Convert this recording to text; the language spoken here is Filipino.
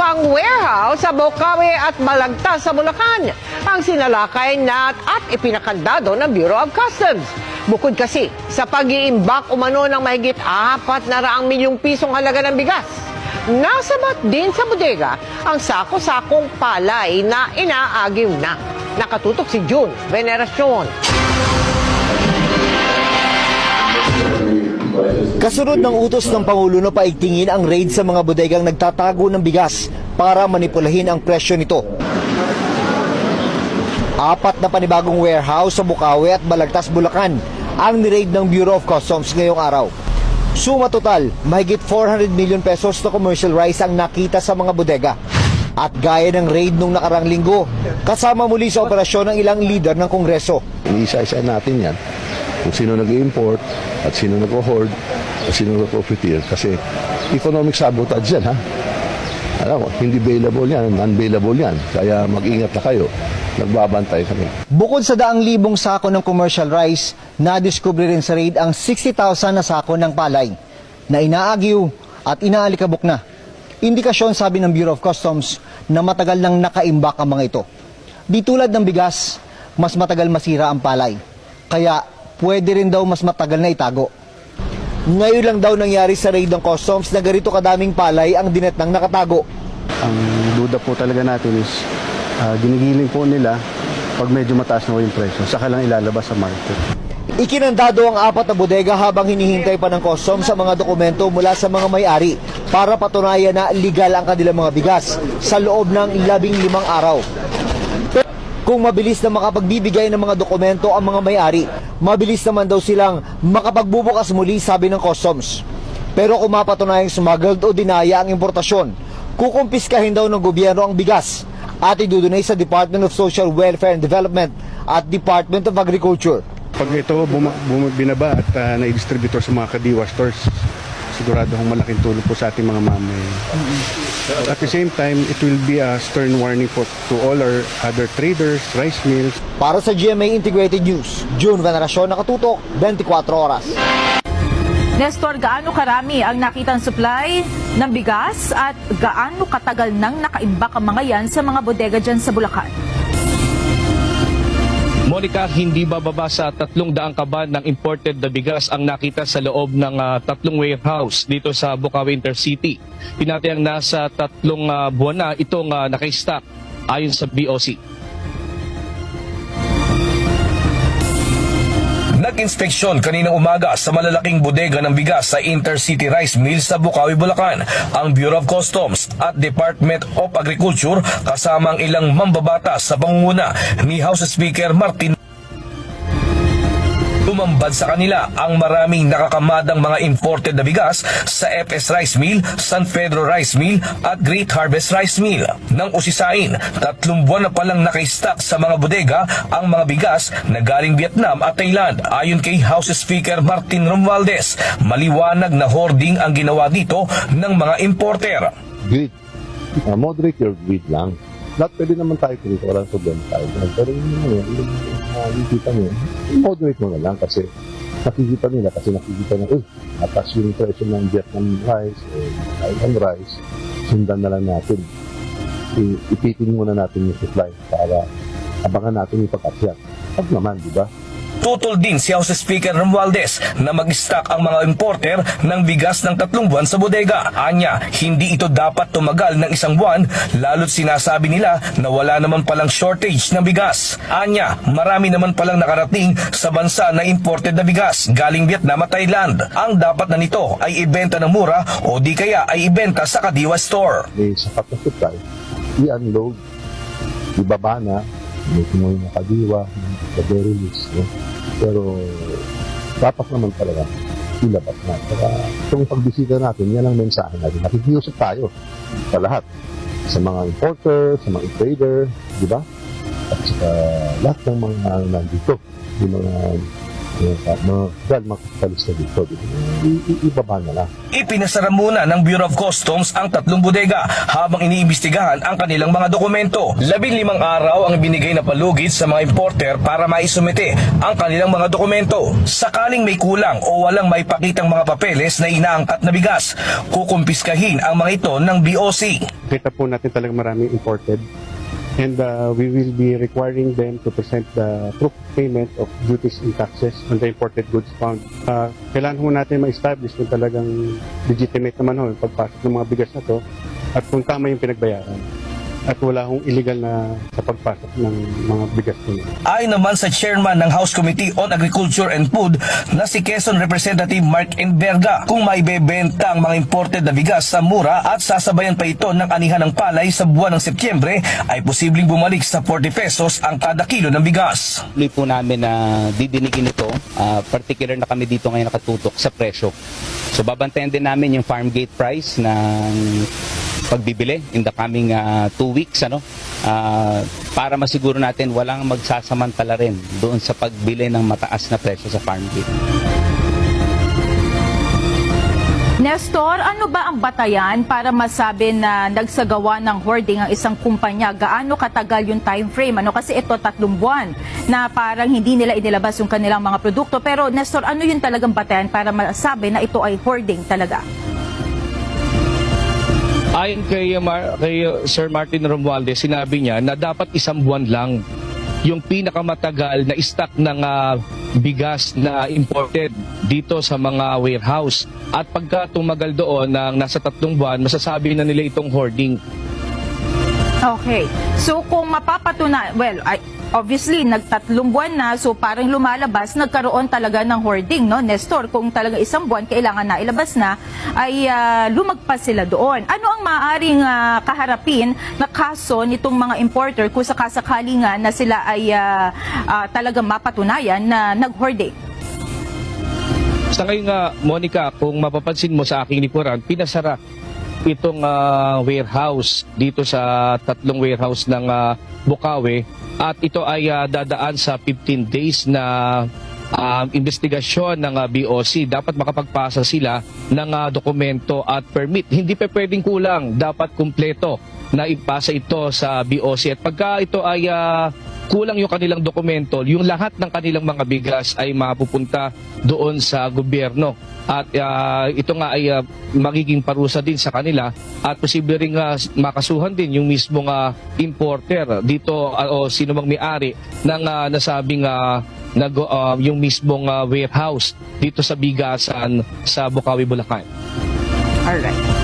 pang warehouse sa Bocaue at Balagtas sa Bulacan ang sinalakay na at ipinakandado ng Bureau of Customs. Bukod kasi sa pag-iimbak umano ng mahigit apat na raang milyong pisong halaga ng bigas. Nasabat din sa bodega ang sako-sakong palay na inaagiw na. Nakatutok si June Veneracion. Kasunod ng utos ng Pangulo na paigtingin ang raid sa mga bodegang nagtatago ng bigas para manipulahin ang presyo nito. Apat na panibagong warehouse sa Bukawi at Balagtas, Bulacan ang niraid ng Bureau of Customs ngayong araw. Suma total, mahigit 400 million pesos na commercial rice ang nakita sa mga bodega. At gaya ng raid nung nakarang linggo, kasama muli sa operasyon ng ilang leader ng Kongreso. Iniisa-isa natin yan. Kung sino nag-import at sino nag-hoard at sino nag-profiteer. Kasi economic sabotage yan, ha? Alam mo, hindi available yan, non-available yan. Kaya mag-ingat na kayo. Nagbabantay kami. Bukod sa daang libong sako ng commercial rice, nadiskubre rin sa raid ang 60,000 na sako ng palay na inaagiw at inaalikabok na. Indikasyon sabi ng Bureau of Customs na matagal nang nakaimbak ang mga ito. Di tulad ng bigas, mas matagal masira ang palay. Kaya pwede rin daw mas matagal na itago. Ngayon lang daw nangyari sa raid ng customs na ganito kadaming palay ang dinet ng nakatago. Ang duda po talaga natin is ah, ginigiling po nila pag medyo mataas na yung presyo. Saka lang ilalabas sa market. Ikinandado ang apat na bodega habang hinihintay pa ng customs sa mga dokumento mula sa mga may-ari para patunayan na legal ang kanilang mga bigas sa loob ng labing limang araw. Kung mabilis na makapagbibigay ng mga dokumento ang mga may-ari, mabilis naman daw silang makapagbubukas muli sabi ng customs. Pero kung mapatunayang smuggled o dinaya ang importasyon, kukumpiskahin daw ng gobyerno ang bigas at idudunay sa Department of Social Welfare and Development at Department of Agriculture. Pag ito buma, buma, binaba at uh, na-distributor sa mga kadiwa stores, sigurado hong malaking tulong po sa ating mga mamay. At the same time, it will be a stern warning for to all our other traders, rice mills, Para sa GMA Integrated News, June Veneracion, nakatutok, 24 oras. Nestor, gaano karami ang nakitang supply ng bigas at gaano katagal nang nakaimbak ang mga yan sa mga bodega dyan sa Bulacan? Monica, hindi bababa sa tatlong daang kaban ng imported na bigas ang nakita sa loob ng ah, tatlong warehouse dito sa Bukawi Intercity. Pinatayang nasa tatlong ah, buwan na itong uh, nakastock ayon sa BOC. Nag-inspeksyon kaninang umaga sa malalaking bodega ng bigas sa Intercity Rice Mill sa Bukawi, Bulacan. Ang Bureau of Customs at Department of Agriculture kasama ang ilang mambabatas sa pangunguna ni House Speaker Martin Tumambad sa kanila ang maraming nakakamadang mga imported na bigas sa FS Rice Mill, San Pedro Rice Mill at Great Harvest Rice Mill. Nang usisain, tatlong buwan na palang nakastock sa mga bodega ang mga bigas na galing Vietnam at Thailand. Ayon kay House Speaker Martin Romualdez, maliwanag na hoarding ang ginawa dito ng mga importer. Greed. Uh, moderate your greed lang. Not pwede naman tayo dito. Walang problema tayo. Pero yun yun, yung uh, nakikita nyo, moderate mo na lang kasi nakikita nila kasi nakikita na, uy, atas yung presyo ng Vietnam rice o Thailand rice, sundan na lang natin. I- ipitin muna natin yung supply para abangan natin yung pag-akyat. Pag naman, di ba? Tutol din si House Speaker Romualdez na mag-stock ang mga importer ng bigas ng tatlong buwan sa bodega. Anya, hindi ito dapat tumagal ng isang buwan lalo't sinasabi nila na wala naman palang shortage ng bigas. Anya, marami naman palang nakarating sa bansa na imported na bigas galing Vietnam at Thailand. Ang dapat na nito ay ibenta ng mura o di kaya ay ibenta sa Kadiwa Store. na supply, i-unload, ibaba na, may tumuloy na kadiwa, the very least. No? Pero dapat naman talaga ilabas na. Kaya itong pagbisita natin, yan ang mensahe natin. Nakikiusap tayo sa lahat. Sa mga importer, sa mga trader, di ba? At sa lahat ng mga nandito. Yung mga Yung, uh, mga, mga kapitalista dito, ibaba na lang. Ipinasara muna ng Bureau of Customs ang tatlong bodega habang iniimbestigahan ang kanilang mga dokumento. Labing limang araw ang binigay na palugid sa mga importer para maisumite ang kanilang mga dokumento. Sakaling may kulang o walang maipakitang mga papeles na inaangkat na bigas, kukumpiskahin ang mga ito ng BOC. Kita po natin talaga maraming imported. And uh, we will be requiring them to present the proof of payment of duties and taxes on the imported goods found. Uh, kailangan ho natin ma-establish kung talagang legitimate naman ho yung pagpasok ng mga bigas na to at kung tama yung pinagbayaran. At wala hong illegal na sa pagpasok ng mga bigas nila. Ayon naman sa chairman ng House Committee on Agriculture and Food na si Quezon Representative Mark Enverga kung maibebenta ang mga imported na bigas sa mura at sasabayan pa ito ng anihan ng palay sa buwan ng Setyembre ay posibleng bumalik sa 40 pesos ang kada kilo ng bigas. tuloy po namin na didinigin ito. Ah, particular na kami dito ngayon nakatutok sa presyo. So babantayan din namin yung farm gate price ng pagbibili in the coming ah, two weeks ano Ah, para masiguro natin walang magsasamantala rin doon sa pagbili ng mataas na presyo sa farm gate. Nestor, ano ba ang batayan para masabi na nagsagawa ng hoarding ang isang kumpanya? Gaano katagal yung time frame? Ano kasi ito tatlong buwan na parang hindi nila inilabas yung kanilang mga produkto. Pero Nestor, ano yung talagang batayan para masabi na ito ay hoarding talaga? Ayon kay, uh, Mar- kay uh, Sir Martin Romualdez, sinabi niya na dapat isang buwan lang yung pinakamatagal na stock ng ah, bigas na imported dito sa mga warehouse. At pagka tumagal doon ng nasa tatlong buwan, masasabi na nila itong hoarding. Okay. So kung mapapatunayan, well, I, obviously nagtatlong buwan na so parang lumalabas nagkaroon talaga ng hoarding, no? Nestor, kung talaga isang buwan kailangan na ilabas na ay ah, lumagpas sila doon. Ano ang maaring ah, kaharapin na kaso nitong mga importer kung sakasakali nga na sila ay ah, ah, talagang mapatunayan na nag-hoarding? Sa ngayon nga, Monica, kung mapapansin mo sa aking likuran, pinasara itong ah, warehouse dito sa tatlong warehouse ng ah, Bukawi at ito ay ah, dadaan sa 15 days na ah, investigasyon ng ah, BOC. Dapat makapagpasa sila ng ah, dokumento at permit. Hindi pa pwedeng kulang, dapat kumpleto na ipasa ito sa BOC. At pagka ito ay ah, kulang yung kanilang dokumento, yung lahat ng kanilang mga bigas ay mapupunta doon sa gobyerno. At ah, ito nga ay ah, magiging parusa din sa kanila at posible rin ah, makasuhan din yung mismong ah, importer dito ah, o sino mang may-ari ng ah, nasabing ah, nag, ah, yung mismong ah, warehouse dito sa bigasan sa Bukawi, Bulacan. Alright.